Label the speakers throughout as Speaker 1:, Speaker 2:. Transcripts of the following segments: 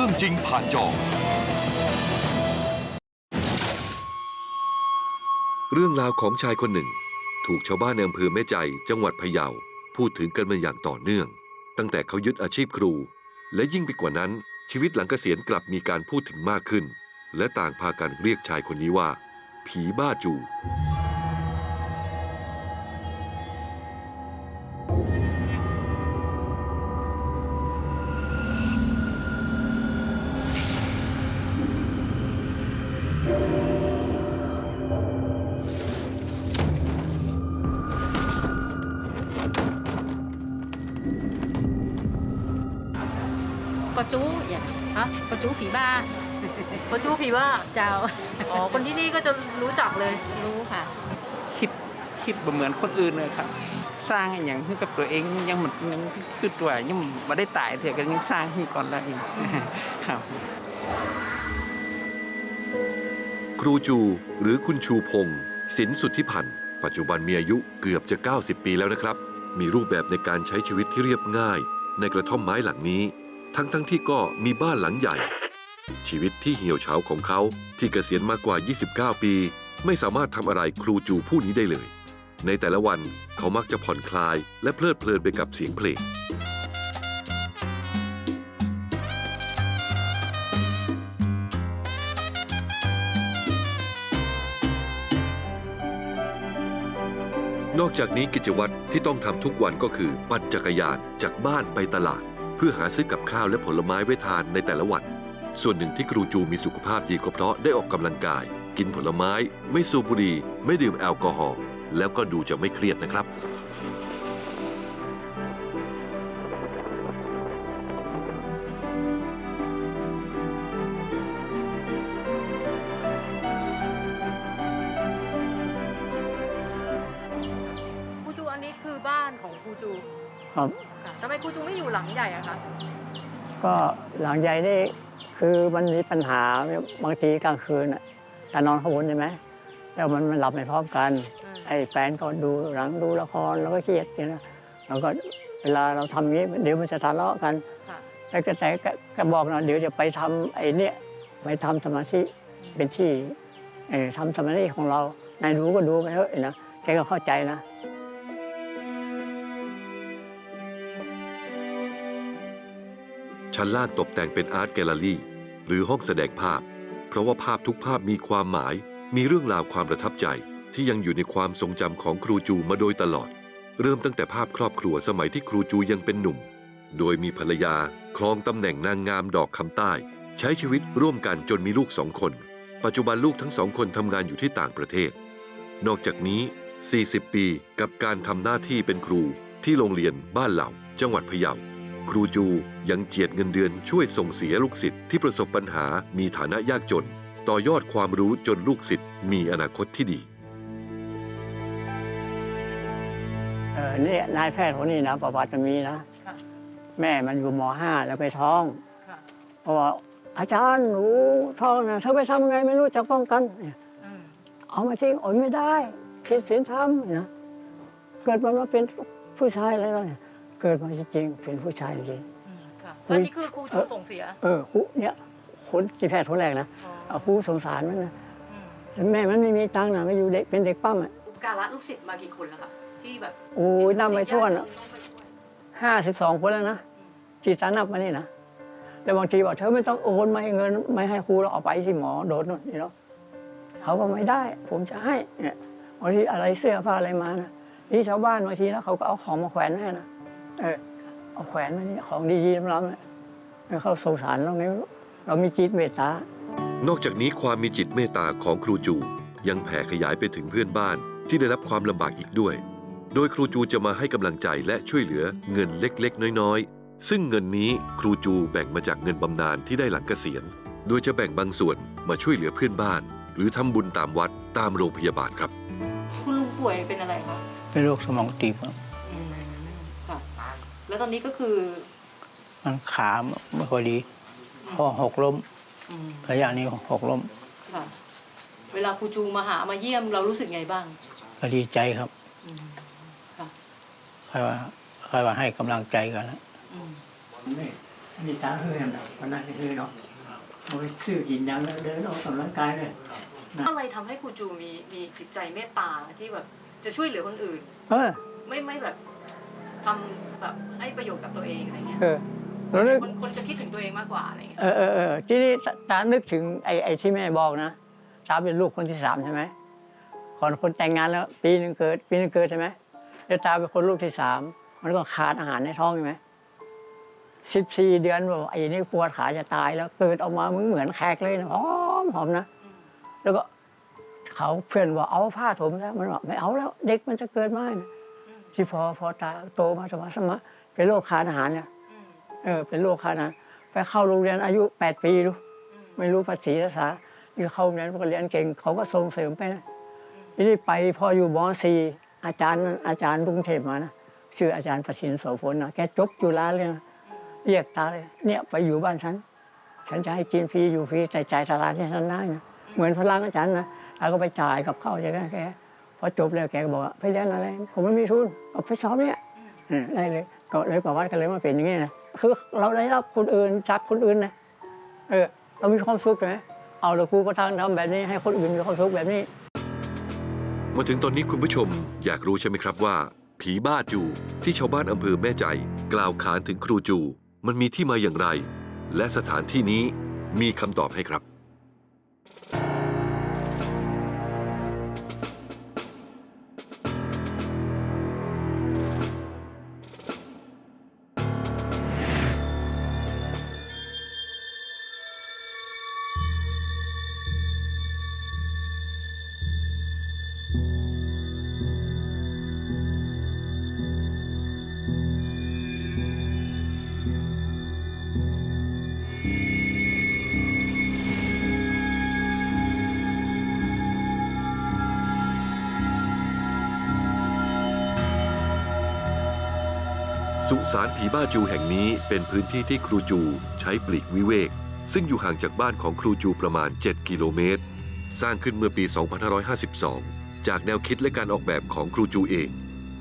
Speaker 1: รื่องจริงผ่านจอ
Speaker 2: เรื่องราวของชายคนหนึ่ง ถูกชาวบ้านในอำเภอแม่ใจ จังหวัดพะเยาพูดถึงกันมาอย่างต่อเนื่อง ตั้งแต่เขายึดอาชีพครู และยิ่งไปกว่านั้น ชีวิตหลังเกษียณกลับมีการพูดถึงมากขึ้น และต่างพากันเรียกชายคนนี้ว่า ผีบ้าจู
Speaker 3: จูอย่า
Speaker 4: ฮะ
Speaker 3: ปะจูผีบ้า
Speaker 4: ปะจูผีว่า
Speaker 3: เจ้า
Speaker 4: อ๋อคนที่นี่ก็จะรู้จักเลย
Speaker 3: รู้ค่ะ
Speaker 5: คิดคิดบ่เหมือนคนอื่นเลยครับ สร้างอหย่างให้กับตัวเองยังมันยังคือตัวยังไม่ได้ตายเถอะก็ยังสร้างให้ก่อนแล้วอีกครับ
Speaker 2: ครูจูหรือคุณชูพงศ์สินสุทธิพันธ์ปัจจุบันมีอายุเกือบจะ 90 ปีแล้วนะครับ มีรูปแบบในการใช้ชีวิตที่เรียบง่าย ในกระท่อมไม้หลังนี้ ทั้งๆทที่ก็มีบ้านหลังใหญ่ ชีวิตที่เหี่ยวเฉาของเขาที่เกษียณมากกว่า 29 ปี ไม่สามารถทำอะไรครูจูผู้นี้ได้เลย ในแต่ละวันเขามักจะผ่อนคลาย และเพลิดเพลินไปกับเสียงเพลงนอกจากนี้กิจวัตรที่ต้องทำทุกวันก็คือ ปั่นจักรยานจากบ้านไปตลาด เพื่อหาซื้อกับข้าวและผลไม้ไว้ทานในแต่ละวัน ส่วนหนึ่งที่ครูจูมีสุขภาพดีก็เพราะได้ออกกำลังกาย กินผลไม้ ไม่สูบบุหรี่ไม่ดื่มแอลกอฮอล์แล้วก็ดูจะไม่เครียดนะครับ
Speaker 4: จู
Speaker 6: ครับ
Speaker 4: ค่ะทำไมครูจูไม่อยู่หลังใหญ่อะคะ
Speaker 6: ก็หลังใหญ่นี่คือมันมีปัญหาบางทีกลางคืนน่ะการนอนข้างบนใช่ไหมแล้วมันมันหลับไม่พร้อมกัน
Speaker 4: อืม
Speaker 6: ไอ้แฟนก็ดูหนังดูละครแล้วก็เครียดอย่างนี้นะแล้วก็เวลาเราทำอย่างนี้เดี๋ยวมันจะทะเลาะกัน
Speaker 4: ค่ะ
Speaker 6: แล้วก็แต่ก็ก็บอกนะเดี๋ยวจะไปทำไอ้เนี่ยไปทำสมาธิเป็นที่เอ่อทำสมาธิของเรานายดูก็ดูไปเถอะนะแกก็เข้าใจนะ
Speaker 2: ชั้นล่างตกแต่งเป็นอาร์ตแกลเลอรี่ หรือห้องแสดงภาพ เพราะว่าภาพทุกภาพมีความหมาย มีเรื่องราวความประทับใจ ที่ยังอยู่ในความทรงจำของครูจูมาโดยตลอด เริ่มตั้งแต่ภาพครอบครัวสมัยที่ครูจูยังเป็นหนุ่ม โดยมีภรรยาครองตำแหน่งนางงามดอกคำใต้ ใช้ชีวิตร่วมกันจนมีลูกสองคน ปัจจุบันลูกทั้งสองคนทำงานอยู่ที่ต่างประเทศ นอกจากนี้ 40 ปีกับการทำหน้าที่เป็นครูที่โรงเรียนบ้านเหล่า จังหวัดพะเยา ครูจูยังเจียดเงินเดือนช่วยส่งเสียลูกศิษย์ที่ประสบปัญหามีฐานะยากจน ต่อยอดความรู้จนลูกศิษย์มีอนาคตที่ดี
Speaker 6: เออเนี่ยนายแพทย์คนนี้นะ ประวัติมันมีนะ
Speaker 4: ค่ะ
Speaker 6: แม่มันอยู่มห้าแล้วไปท้อง
Speaker 4: ค่ะ
Speaker 6: เพราะว่าอาจารย์หนูท้องนะเธอไปทำยังไงไม่รู้จักป้องกันเนี่ย
Speaker 4: อืม
Speaker 6: เอามาทิ้งโอนไม่ได้ผิดศีลธรรมนะเกิดมาเป็นผู้ชายอะไรแล้วเนี่ย เกิดมาจริงๆเป็นผู้ชายจริง
Speaker 4: อืมค่ะแล้วนี่คือครูจูส่งเสีย
Speaker 6: เออครูเนี่ยคนที่แพทย์คนแรกนะ
Speaker 4: อ๋อ
Speaker 6: เอาครูสงสารมันนะ
Speaker 4: อืม
Speaker 6: แม่มันไม่มีตังค์นะมาอยู่เด็กเป็นเด็กปั้มอะ
Speaker 4: การละลูกศิษย์มากี่คนแล้วคะที่แบบ
Speaker 6: โอ้ยนับไม่ถ้วนห้าสิบสองคนแล้วนะที่ตานับมานี่นะแล้วบางทีบอกเธอไม่ต้องโอนไม่เงิน ไม่ให้ครูเราเอาไปสิหมอโดนนู่นนี่เนาะเขาก็ไม่ได้ ผมจะให้เนี่ยบางทีอะไรเสื้อผ้าอะไรมานะนี่ชาวบ้านบางทีนะเขาก็เอาของมาแขวนให้นะ เออเอาแขวนมานี่ของดีๆล้ำๆเนี่ยแล้วเขาสงสารเราไงไม่รู้เรามีจิตเมตตา
Speaker 2: นอกจากนี้ความมีจิตเมตตาของครูจู ยังแผ่ขยายไปถึงเพื่อนบ้านที่ได้รับความลำบากอีกด้วย โดยครูจูจะมาให้กำลังใจและช่วยเหลือเงินเล็กๆ น้อยๆ ซึ่งเงินนี้ครูจูแบ่งมาจากเงินบำนาญที่ได้หลังเกษียณ โดยจะแบ่งบางส่วนมาช่วยเหลือเพื่อนบ้าน หรือทำบุญตามวัดตามโรงพยาบาลครับ
Speaker 4: คุณลุงป่วยเป็นอะไรคะ
Speaker 5: เป็นโรคสมองตีบครับ
Speaker 4: อืมค่ะ แล้วตอนนี้ก็คือ
Speaker 5: มันขาไม่ค่อยดีพอหกล้ม
Speaker 4: อืม
Speaker 5: ระยะนี้หกล้ม
Speaker 4: ค่ะ เวลาครูจูมาหามาเยี่ยมเรารู้สึกไงบ้าง
Speaker 5: ก็ดีใจครับ
Speaker 4: อืมค่ะ
Speaker 5: ใครว่าใครว่าให้กำลังใจกันนะ
Speaker 4: อืม
Speaker 6: อันนี้ตาเฮือนเนาะวันนั้นคือเนาะเอาไปซื้อกินยังแล้วเดินออกกำลังกายเลย
Speaker 4: อะไรทำให้ครูจูมีมีจิตใจเมตตาที่แบบ จะช่วยเหลือคนอื่น
Speaker 6: เออ
Speaker 4: ไม่ไม่แบบ ทำแบบให้ประโยชน์กับตัวเองอะไรเงี้ย
Speaker 6: เออเรานึก
Speaker 4: คนคนจะคิดถึงตัวเองมากกว่าอะไรเงี้ย
Speaker 6: เออเออเออทีนี้ตาตานึกถึงไอ้ไอ้ที่แม่บอกนะตาเป็นลูกคนที่สามใช่ไหมก่อนคนแต่งงานแล้ว ปีหนึ่งเกิด ปีหนึ่งเกิดใช่ไหมแล้วตาเป็นคนลูกที่สามมันก็ขาดอาหารในท้องใช่ไหมสิบสี่เดือนบอกไอ้นี่ปวดขาจะตายแล้วเกิดออกมามึงเหมือนแขกเลยนะหอมหอมนะ
Speaker 4: อืม
Speaker 6: แล้วก็เขาเพื่อนบอกเอาผ้าถมแล้วมันบอกไม่เอาแล้ว เด็กมันจะเกิดมานะ
Speaker 4: อืม
Speaker 6: ที่พอพอตาโตมาสมาสมาเป็นโรคขาดอาหารเนี่ย
Speaker 4: อืม
Speaker 6: เออเป็นโรคขาดอาหารไปเข้าโรงเรียนอายุแปดปีดู
Speaker 4: อืม
Speaker 6: ไม่รู้ภาษีภาษาอยู่เข้าโรงเรียนก็เรียนเก่งเขาก็ส่งเสริมไปนะทีนี้ไปพออยู่มสี่อาจารย์อาจารย์กรุงเทพมานะชื่ออาจารย์ประสินโสพลนะแกจบจุฬาเลยนะเรียกตาเลยเนี่ยไปอยู่บ้านฉัน ฉันจะให้กินฟรีอยู่ฟรีแต่จ่ายตลาดให้ฉันได้นะเหมือนพลังอาจารย์นะตาก็ไปจ่ายกับข้าวใช่ไหมแก พอจบแล้วแกก็บอกว่าไปเรียนอะไร ผมไม่มีทุนเอาไปสอบเนี่ยอืมได้เลยก็เลยประวัติกันเลยมาเป็นอย่างนี้นะคือเราได้รับคนอื่นจากคนอื่นนะเออเรามีความสุขไหมเอาแล้วกูก็ทำทำแบบนี้ให้คนอื่นมีความสุขแบบนี้
Speaker 2: มาถึงตอนนี้คุณผู้ชมอยากรู้ใช่ไหมครับว่า ผีบ้าจูที่ชาวบ้านอำเภอแม่ใจ กล่าวขานถึงครูจู มันมีที่มาอย่างไร และสถานที่นี้มีคำตอบให้ครับ สุสานผีบ้าจูแห่งนี้เป็นพื้นที่ที่ครูจูใช้ปลีกวิเวก ซึ่งอยู่ห่างจากบ้านของครูจูประมาณ 7 กิโลเมตร สร้างขึ้นเมื่อปี 2552 จากแนวคิดและการออกแบบของครูจูเอง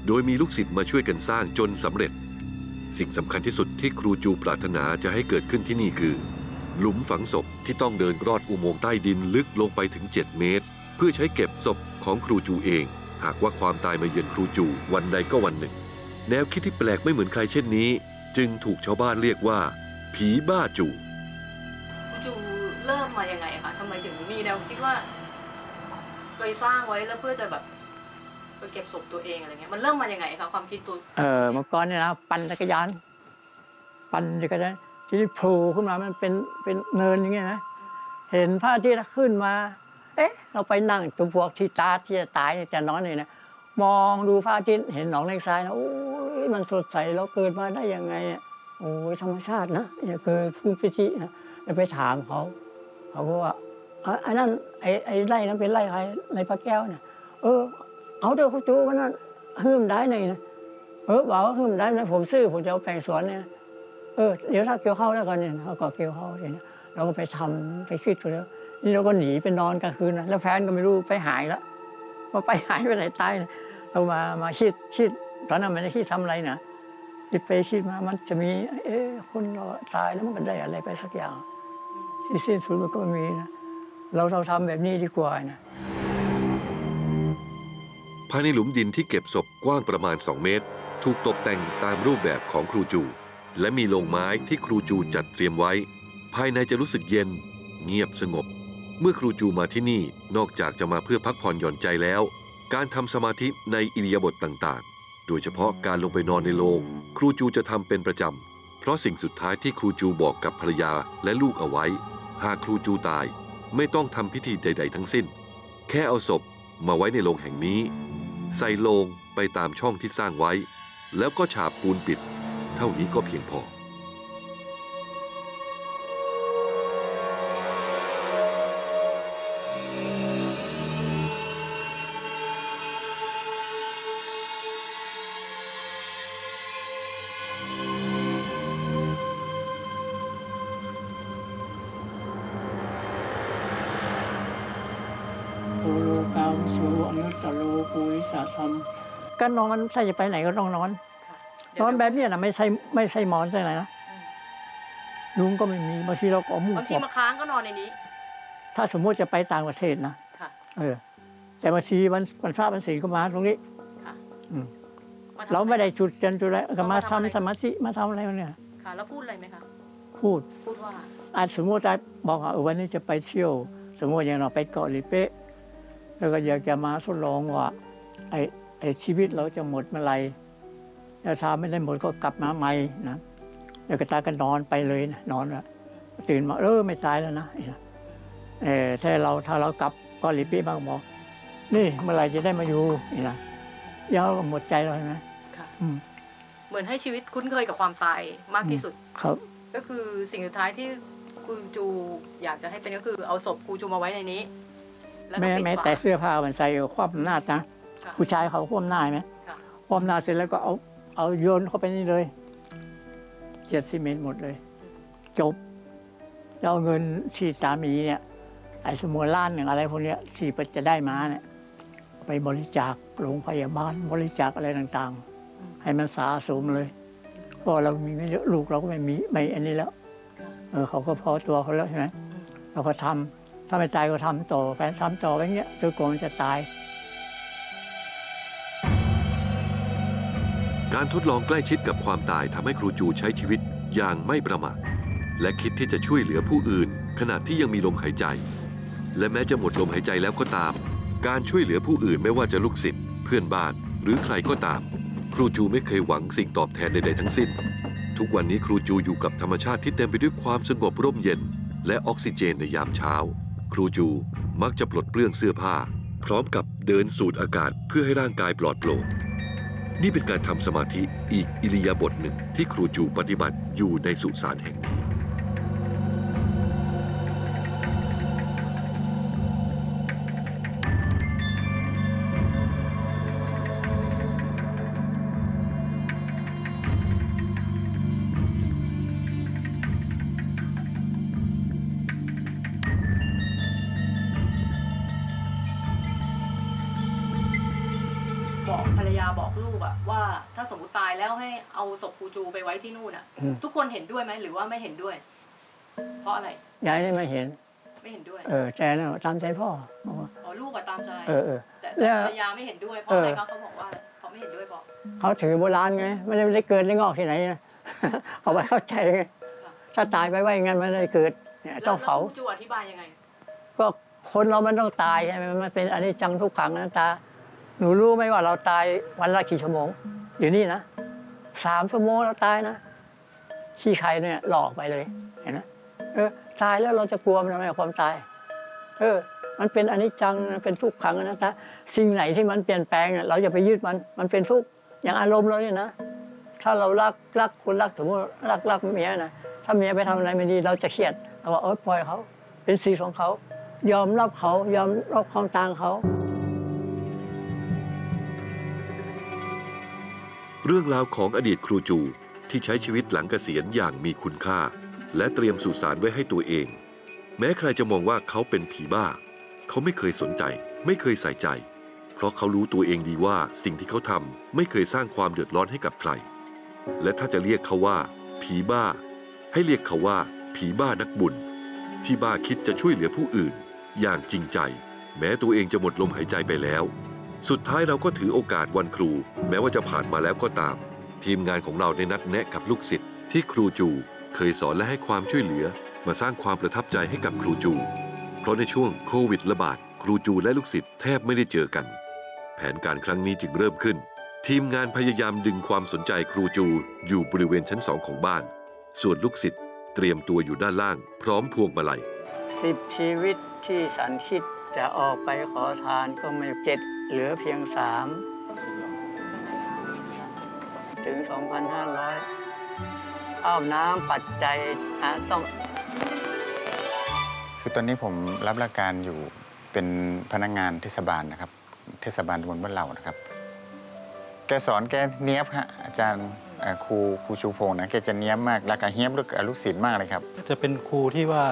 Speaker 2: โดยมีลูกศิษย์มาช่วยกันสร้างจนสำเร็จ สิ่งสำคัญที่สุดที่ครูจูปรารถนาจะให้เกิดขึ้นที่นี่คือ หลุมฝังศพที่ต้องเดินรอดอุโมงค์ใต้ดินลึกลงไปถึง 7 เมตร เพื่อใช้เก็บศพของครูจูเอง หากว่าความตายมาเยือนครูจูวันใดก็วันหนึ่ง แนวคิดที่แปลกไม่เหมือนใครเช่นนี้ จึงถูกชาวบ้านเรียกว่า ผีบ้าจู
Speaker 4: ครูจูเริ่มมายังไงคะทำไมถึงมีแนวคิดว่าไปสร้างไว้แล้วเพื่อจะแบบไปเก็บศพตัวเองอะไรเงี้ยมันเริ่มมายังไงคะความคิดตัว
Speaker 6: เออเมื่อก่อนเนี่ยนะปั่นจักรยาน ปั่นจักรยานทีนี้โผล่ขึ้นมามันเป็นเป็นเนินอย่างเงี้ยนะเห็นพระอาทิตย์ขึ้นมา เอ๊ะ เราไปนั่งตัวพวกที่ตาที่จะตายจะนอนนี่นะ มองดูพระอาทิตย์เห็นหนองเลกทรายนะโอ้ยมันสดใสเราเกิดมาได้ยังไงอะโอ้ยธรรมชาตินะเนี่ยคือฟูฟิชินะแล้วไปถามเขาเขาก็ว่าอันนั้นไอ้ไอ้ไร่นั้นเป็นไร่ใครไร่พระแก้วเนี่ยเออ เอาเถอะเขาจูมันนั้นหืมได้หน่อยนะเออบอกว่าคือมันได้นะผมซื้อผมจะเอาแปลงสวนเนี่ยเออเดี๋ยวถ้าเกี่ยวเข้าแล้วกันเนี่ยเขาก็เกี่ยวเข้าวองเงี้ยเราก็ไปทำไปคิดไปแล้วนี่เราก็หนีไปนอนกลางคืนนะแล้วแฟนก็ไม่รู้ไปหายแล้วว่าไปหายไปไหนตายนะ เรามามาคิดคิดตอนนั้นไม่ได้คิดทำอะไรนะคิดไปคิดมามันจะมี เอ๊ะคนเราตายแล้วมันก็ได้อะไรไปสักอย่าง ที่สิ้นสุดมันก็ไม่มีนะเราเราทำแบบนี้ดีกว่านะ
Speaker 2: ภายในหลุมดินที่เก็บศพกว้างประมาณ 2 เมตร ถูกตกแต่งตามรูปแบบของครูจู และมีโลงไม้ที่ครูจูจัดเตรียมไว้ ภายในจะรู้สึกเย็น เงียบสงบ เมื่อครูจูมาที่นี่นอกจากจะมาเพื่อพักผ่อนหย่อนใจแล้ว การทำสมาธิในอิริยาบถต่างๆ โดยเฉพาะการลงไปนอนในโลงครูจูจะทำเป็นประจำ เพราะสิ่งสุดท้ายที่ครูจูบอกกับภรรยาและลูกเอาไว้ หากครูจูตายไม่ต้องทำพิธีใด ๆ ทั้งสิ้น แค่เอาศพมาไว้ในโรงแห่งนี้ ใส่โลงไปตามช่องที่สร้างไว้ แล้วก็ฉาบปูนปิด เท่านี้ก็เพียงพอ
Speaker 6: ก็นอน ถ้าจะไปไหนก็ต้องนอน
Speaker 4: ค่ะเดี๋ยวน
Speaker 6: อนแบบเนี้ยนะไม่ใช่ไม่ใช่หมอนใช่ไหนนะ
Speaker 4: อืม
Speaker 6: ยุงก็ไม่มีบางทีเราก็เอามุ้ง
Speaker 4: บาง
Speaker 6: ก
Speaker 4: ที
Speaker 6: บ
Speaker 4: มาค้างก็นอนในนี้
Speaker 6: ถ้าสมมุติจะไปต่างประเทศนะ
Speaker 4: ค่ะ
Speaker 6: เออ แต่บางทีวันวันพระวันศีลก็มาตรงนี้
Speaker 4: ค่ะ
Speaker 6: อืม
Speaker 4: ทำ
Speaker 6: เราไม่ได้จุดจันจุดอะไรก็มา
Speaker 4: เรามาทำอะไร
Speaker 6: ทำสมาธิมาทำอะไรเนี่ย
Speaker 4: ค่ะแล้วพูดอะไรไหมคะ
Speaker 6: พูด
Speaker 4: พูดว่า
Speaker 6: อาจสมมติว่าบอกว่าเออวันนี้จะไปเที่ยว สมมติอย่างเราไปเกาะหลีเป๊ะแล้วก็อยากจะมาทดลองว่าไอ้ ไอ้ชีวิตเราจะหมดเมื่อไหรแล้วถ้าไม่ได้หมดก็กลับมาใหม่นะแล้วก็ตาก็นอนไปเลยนะนอนแล้วตื่นมาเออไม่ตายแล้วนะเออถ้าเราถ้าเรากลับเกาะหลีเป๊ะบางบอกนี่เมื่อไหรจะได้มาอยู่นี่นะยาวก็หมดใจแล้วนะ
Speaker 4: ค่ะ
Speaker 6: อืม
Speaker 4: เหมือนให้ชีวิตคุ้นเคยกับความตายมากที่สุด
Speaker 6: ครับ
Speaker 4: ก็คือสิ่งสุดท้ายที่ครูจูอยากจะให้เป็นก็คือเอาศพครูจูมาไว้ในนี้แล้วก็
Speaker 6: แม้
Speaker 4: ปิด
Speaker 6: แม้
Speaker 4: ฝา
Speaker 6: แต่เสื้อผ้ามันใส่คว่ำหน้านะ
Speaker 4: ค่ะ
Speaker 6: ผู้ชายเขาคว่ำหน้าไหม
Speaker 4: ค่ะ
Speaker 6: พร้อมนาเสร็จแล้วก็เอาเอาโยนเข้าไปนี่เลยเจ็ดซีเมนต์หมดเลย จบแล้วเอาเงินที่สามีเนี่ยไอ้สมุนล้านหนึ่งอะไรพวกเนี้ยที่จะได้มาเนี่ยไปบริจาคโรงพยาบาลบริจาคอะไรต่าง
Speaker 4: อืม
Speaker 6: ๆให้มันสะสมเลยเพราะเรามีไม่เยอะลูกเราก็ไม่มีไม่อันนี้แล้ว
Speaker 4: ค่ะ
Speaker 6: เออเขาก็พอตัวเขาแล้วใช่ไหม
Speaker 4: อืม
Speaker 6: เราก็ทำถ้าไม่ตายก็ทำต่อไปทำต่อไปเงี้ยจนกว่ามันจะตาย
Speaker 2: การทดลองใกล้ชิดกับความตายทำให้ครูจูใช้ชีวิตอย่างไม่ประมาทและคิดที่จะช่วยเหลือผู้อื่น ขณะที่ยังมีลมหายใจ และแม้จะหมดลมหายใจแล้วก็ตาม การช่วยเหลือผู้อื่นไม่ว่าจะลูกศิษย์เพื่อนบ้านหรือใครก็ตาม ครูจูไม่เคยหวังสิ่งตอบแทนใดๆทั้งสิ้น ทุกวันนี้ครูจูอยู่กับธรรมชาติที่เต็มไปด้วยความสงบร่มเย็น และออกซิเจนในยามเช้า ครูจูมักจะปลดเปลื้องเสื้อผ้า พร้อมกับเดินสูดอากาศเพื่อให้ร่างกายปลอดโปร่ง นี่เป็นการทำสมาธิอีกอิริยาบถหนึ่งที่ครูจูปฏิบัติอยู่ในสุสานแห่งนี้
Speaker 4: อกลูกอะว่าถ้าสมมติตายแล้วให้เอาศพครูจูไปไว้ที่นู่นอะ
Speaker 6: อืม
Speaker 4: ทุกคนเห็นด้วยไหมหรือว่าไม่เห็นด้วย เพราะอะไร
Speaker 6: ยายนี่ไม่เห็น
Speaker 4: ไม่เห็นด้วย
Speaker 6: เออใจนะตามใจพ่อบอกว่า
Speaker 4: อ๋อลูกอะตามใจ
Speaker 6: เออเออ
Speaker 4: แต่
Speaker 6: แล้ว
Speaker 4: ภรรยาไม่เห็นด้วยเพราะอะไร
Speaker 6: เออ
Speaker 4: ครับเขาบอกว่าเขาไม่เห็นด้วยบอก
Speaker 6: เขาถือโบราณไงไม่ได้ไม่ได้เกิดได้งอกที่ไหนนะ เขาไปเข้าใจไง
Speaker 4: ค่ะ
Speaker 6: ถ้าตายไปว่าอย่างนั้นไม่ได้เกิดเนี่ย
Speaker 4: แล้ว
Speaker 6: ต้องเผา
Speaker 4: แล้วครูจูอธิบายยังไง
Speaker 6: ก็คนเรามันต้องตายใช่ไหมมันเป็นอันนี้จังทุกขังนะตา หนูรู้ไหมว่าเราตายวันละกี่ชั่วโมง อยู่นี่นะสามชั่วโมงเราตายนะขี้ใครเนี่ยหลอกไปเลยเห็นไหมเออตายแล้วเราจะกลัวมันทำไมความตาย เออ มันเป็นอนิจจังนเป็นทุกขังนะตาสิ่งไหนที่มันเปลี่ยนแปลงเนี่ยเราจะไปยึดมันมันเป็นทุกข์อย่างอารมณ์เราเนี่ยนะถ้าเรารักรักคนรักถึงว่ารักรักเมียนะถ้าเมียไปทำอะไรไม่ดีเราจะเครียดเราว่าเออปล่อยเขา เป็นสีของเขา ยอมรับเขายอมรับความต่างเขา
Speaker 2: เรื่องราวของอดีตครูจูที่ใช้ชีวิตหลังเกษียณอย่างมีคุณค่า และเตรียมสุสานไว้ให้ตัวเอง แม้ใครจะมองว่าเขาเป็นผีบ้า เขาไม่เคยสนใจ ไม่เคยใส่ใจ เพราะเขารู้ตัวเองดีว่าสิ่งที่เขาทำไม่เคยสร้างความเดือดร้อนให้กับใคร และถ้าจะเรียกเขาว่า ผีบ้า ให้เรียกเขาว่า ผีบ้านักบุญ ที่บ้าคิดจะช่วยเหลือผู้อื่น อย่างจริงใจ แม้ตัวเองจะหมดลมหายใจไปแล้ว สุดท้ายเราก็ถือโอกาสวันครู แม้ว่าจะผ่านมาแล้วก็ตาม ทีมงานของเราได้นัดแนะกับลูกศิษย์ที่ครูจูเคยสอนและให้ความช่วยเหลือ มาสร้างความประทับใจให้กับครูจู เพราะในช่วงโควิดระบาดครูจูและลูกศิษย์แทบไม่ได้เจอกัน แผนการครั้งนี้จึงเริ่มขึ้น ทีมงานพยายามดึงความสนใจครูจูอยู่บริเวณชั้นสองของบ้าน ส่วนลูกศิษย์เตรียมตัวอยู่ด้านล่าง พร้อมพวงมาลัย
Speaker 6: สิบชีวิตที่สันคิดจะออกไปขอทานก็ไม่เจ็ดเหลือเพียงสาม ถึง 2,500อ้าวน้ำปัจจัยอะต้อง
Speaker 1: คือตอนนี้ผมรับราชการอยู่เป็นพนักงานเทศบาลนะครับ เทศบาลตำบลบ้านเหล่านะครับ แกสอนแกเนี้ยบฮะอาจารย์เอ่อครูครูชูพงษ์นะแกจะเนี้ยบมากแล้วก็เฮี้ยบลูกลูกศิษย์มากเลยครับ
Speaker 7: จะเป็นครูที่ว่า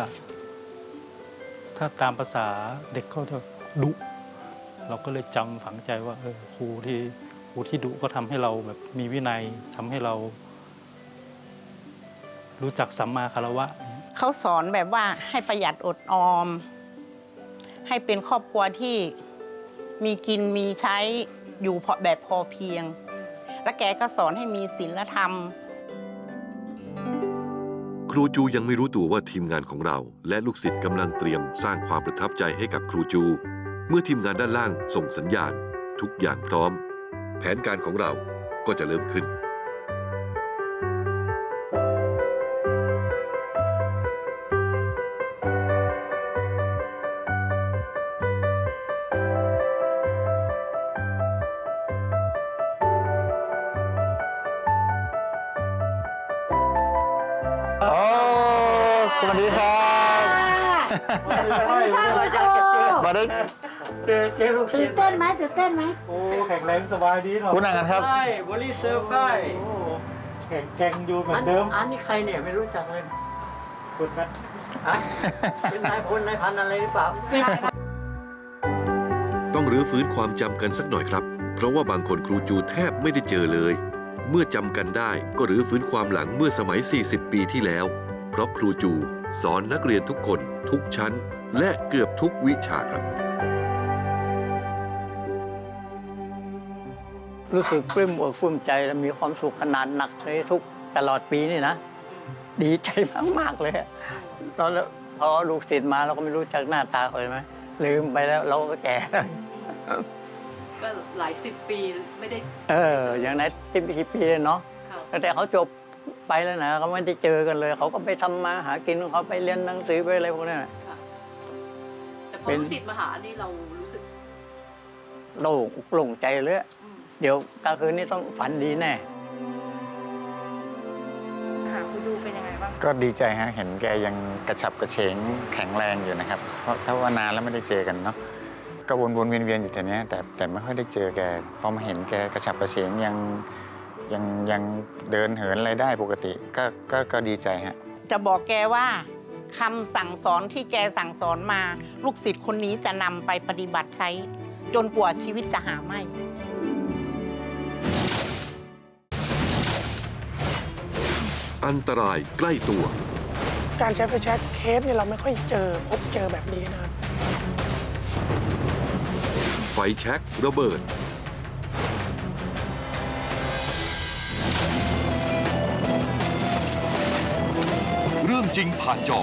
Speaker 7: ถ้าตามภาษาเด็กเขาจะดุ เราก็เลยจำฝังใจว่าเออครูที่ค รูที่ดุก็ทำให้เราแบบมีวินัยทำให้เรา รู้จักสัมมาคารวะ
Speaker 8: เขาสอนแบบว่าให้ประหยัดอดออม ให้เป็นครอบครัวที่มีกินมีใช้อยู่พอแบบพอเพียง และแกก็สอนให้มีศีลธรรม
Speaker 2: ครูจูยังไม่รู้ตัวว่าทีมงานของเรา และลูกศิษย์กำลังเตรียมสร้างความประทับใจให้กับครูจู เมื่อทีมงานด้านล่างส่งสัญญาณ ทุกอย่างพร้อม แผนการของเราก็จะเริ่มขึ้น
Speaker 1: โอ้สวัสดีครับมาได้
Speaker 6: เจอเจอลูกศิ
Speaker 9: ตื่
Speaker 6: ษ
Speaker 9: น
Speaker 6: ย์
Speaker 9: เต้นไหมตื่นเต้นไหม
Speaker 7: โอ้แข็งแรงสบายดีเนาะ
Speaker 1: คุณอากันครับ
Speaker 6: ใช่บริเซอร์ไพรส์
Speaker 7: แข็งแกร่งอยู่เหมือนเดิม
Speaker 6: อันนี้ใครเนี่ยไม่รู้จักเลย
Speaker 7: คุณนะ
Speaker 6: ฮะเป็นนายพลนายพันอะไรหรือเปล่า
Speaker 2: ต้องรื้อฟื้นความจำกันสักหน่อยครับ เพราะว่าบางคนครูจูแทบไม่ได้เจอเลย เมื่อจำกันได้ก็รื้อฟื้นความหลังเมื่อสมัย 40 ปีที่แล้ว เพราะครูจูสอนนักเรียนทุกคน ทุกชั้น และเกือบทุกวิชาครับ
Speaker 6: รู้สึกปลื้มอกปลื้มใจและมีความสุขขนาดหนักเลยทุกตลอดปีนี่นะ ดีใจมาก ๆ เลยอะตอนแล้วพอลูกศิษย์มาเราก็ไม่รู้จักหน้าตาเขาเลยไหมลืมไปแล้วเราก็แก่
Speaker 4: ก็หลายสิบปีไม่ได้
Speaker 6: เออ อย่างนั้นที่กี่ปีเลยเนาะ
Speaker 4: ค่ะ
Speaker 6: ตั้งแต่เขาจบไปแล้วนะเขาไม่ได้เจอกันเลย เขาก็ไปทำมาหากินของเขาไปเรียนหนังสือไปอะไรพวกนั้นน่ะ
Speaker 4: ค่ะแต่พอ
Speaker 6: เป็น
Speaker 4: ลูกศิษย์มาหานี่เรารู้สึก
Speaker 6: โล่งอกโล่งใจเลยอะ
Speaker 4: อืม
Speaker 6: เดี๋ยวกลางคืนนี้ต้องฝันดีแน่
Speaker 9: ค่ะคุณดูเป็นยังไงบ้าง
Speaker 1: ก็ดีใจฮะเห็นแกยังกระฉับกระเฉงแข็งแรงอยู่นะครับ เพราะถ้าว่านานแล้วไม่ได้เจอกันเนาะก็วนวนๆเวียนเวียนๆอยู่แถวเนี้ยแต่แต่ไม่ค่อยได้เจอแกพอมาเห็นแกกระฉับกระเฉงยังยังยังเดินเหินอะไรได้ปกติก็ก็ก็ดีใจฮะ
Speaker 8: จะบอกแกว่าคำสั่งสอนที่แกสั่งสอนมา ลูกศิษย์คนนี้จะนำไปปฏิบัติใช้ จนกว่าชีวิตจะหาไม่
Speaker 2: อันตรายใกล้ตัว
Speaker 10: การใช้ไฟแช็กเคสเนี่ยเราไม่ค่อยเจอพบเจอแบบนี้นะครับ
Speaker 2: ไฟแช็กระเบิด เรื่องจริงผ่านจอ